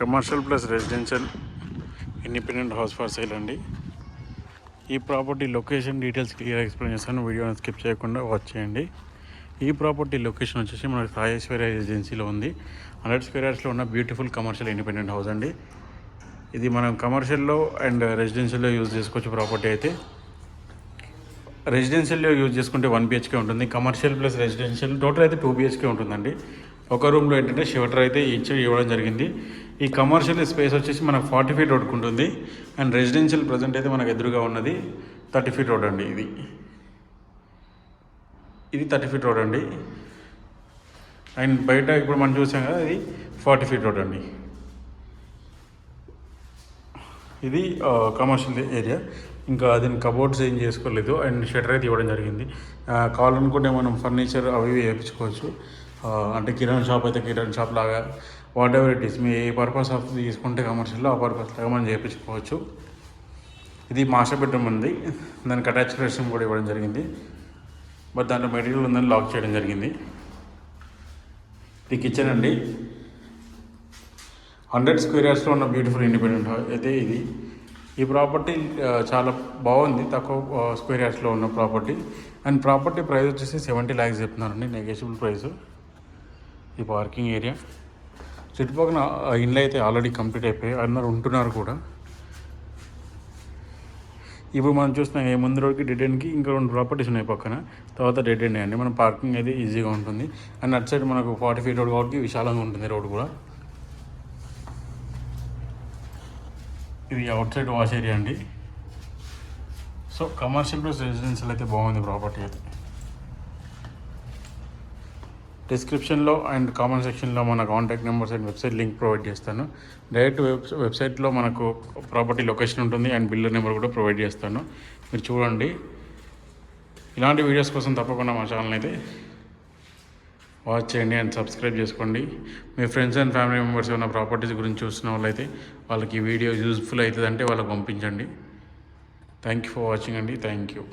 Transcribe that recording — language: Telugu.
Commercial plus residential independent house for sale అండి. ఈ property location details clear explain చేస్తాను. వీడియోని స్కిప్ చేయకుండా వాచ్ చేయండి. ఈ ప్రాపర్టీ లొకేషన్ వచ్చేసి మనకి సాయేశ్వర రెసిడెన్సీలో ఉంది. హండ్రెడ్ స్క్వేర్ యార్డ్స్లో ఉన్న బ్యూటిఫుల్ కమర్షియల్ ఇండిపెండెంట్ హౌస్ అండి. ఇది మనం కమర్షియల్లో అండ్ రెసిడెన్షియల్లో యూజ్ చేసుకోవచ్చు ప్రాపర్టీ అయితే. రెసిడెన్షియల్లో యూజ్ చేసుకుంటే వన్ బిహెచ్కే ఉంటుంది. కమర్షియల్ ప్లస్ రెసిడెన్షియల్ టోటల్ అయితే టూ బిహెచ్కే ఉంటుందండి. ఒక రూమ్లో ఏంటంటే షివటర్ అయితే ఇచ్చి ఇవ్వడం జరిగింది. ఈ కమర్షియల్ స్పేస్ వచ్చేసి మనకు ఫార్టీ ఫీట్ రోడ్కి ఉంటుంది. అండ్ రెసిడెన్షియల్ ప్రజెంట్ అయితే మనకు ఎదురుగా ఉన్నది థర్టీ ఫీట్ రోడ్ అండి ఇది. ఇది థర్టీ ఫీట్ రోడ్ అండి. అండ్ బయట ఇప్పుడు మనం చూసాం కదా ఇది ఫార్టీ ఫీట్ రోడ్ అండి. ఇది కమర్షియల్ ఏరియా ఇంకా దీని కబోర్డ్స్ ఏం చేసుకోలేదు. అండ్ షటర్ అయితే ఇవ్వడం జరిగింది. కావాలనుకుంటే మనం ఫర్నిచర్ అవి ఇవి వేయించుకోవచ్చు. అంటే కిరాణా షాప్ అయితే కిరాణా షాప్ లాగా వాట్ ఎవర్ ఇట్ ఈస్ మీ ఏ పర్పస్ ఆఫ్ తీసుకుంటే కమర్షియల్లో ఆ పర్పస్ లాగా మనం చేయించుకోవచ్చు ఇది మాస్టర్ బెడ్రూమ్ ఉంది. దానికి అటాచ్ రెస్ట్రూమ్ కూడా ఇవ్వడం జరిగింది. బట్ దాంట్లో మెటీరియల్ ఉందని లాక్ చేయడం జరిగింది. ఇది కిచెన్ అండి. హండ్రెడ్ స్క్వేర్ యార్డ్స్లో ఉన్న బ్యూటిఫుల్ ఇండిపెండెంట్ అయితే ఇది. ఈ ప్రాపర్టీ చాలా బాగుంది. తక్కువ స్క్వేర్ యార్డ్స్లో ఉన్న ప్రాపర్టీ అండ్ ప్రాపర్టీ ప్రైస్ వచ్చేసి సెవెంటీ ల్యాక్స్ చెప్తున్నారండి నెగోషియబుల్ ప్రైస్ ఈ పార్కింగ్ ఏరియా. చుట్టుపక్కల ఇండ్లు అయితే ఆల్రెడీ కంప్లీట్ అయిపోయాయి అందరు ఉంటున్నారు కూడా. ఇప్పుడు మనం చూస్తున్నాం ఏ ముందు రోడ్కి డెడ్ ఎండ్కి ఇంకా రెండు ప్రాపర్టీస్ ఉన్నాయి పక్కన. తర్వాత డెడ్ ఎండ్ అండి. మన పార్కింగ్ అయితే ఈజీగా ఉంటుంది. అండ్ అటు సైడ్ మనకు ఫార్టీ ఫీట్ రోడ్ కాబట్టి విశాలంగా ఉంటుంది రోడ్ కూడా. ఇది అవుట్ సైడ్ వాష్ ఏరియా అండి. సో కమర్షియల్ ప్లస్ రెసిడెన్షియల్ అయితే బాగుంది ప్రాపర్టీ అయితే. డిస్క్రిప్షన్లో అండ్ కామెంట్ సెక్షన్లో మన contact numbers and website link provide చేస్తాను. డైరెక్ట్ వెబ్ వెబ్సైట్లో మనకు ప్రాపర్టీ లొకేషన్ ఉంటుంది అండ్ బిల్డర్ నెంబర్ కూడా ప్రొవైడ్ చేస్తాను. మీరు చూడండి. ఇలాంటి వీడియోస్ కోసం తప్పకుండా మా ఛానల్ అయితే వాచ్ చేయండి అండ్ సబ్స్క్రైబ్ చేసుకోండి. మీ ఫ్రెండ్స్ అండ్ ఫ్యామిలీ మెంబర్స్ ఏమైనా ప్రాపర్టీస్ గురించి చూస్తున్న వాళ్ళైతే వాళ్ళకి ఈ వీడియో యూజ్ఫుల్ అవుతుందంటే వాళ్ళకి పంపించండి. థ్యాంక్ యూ ఫర్ వాచింగ్ అండి. Thank you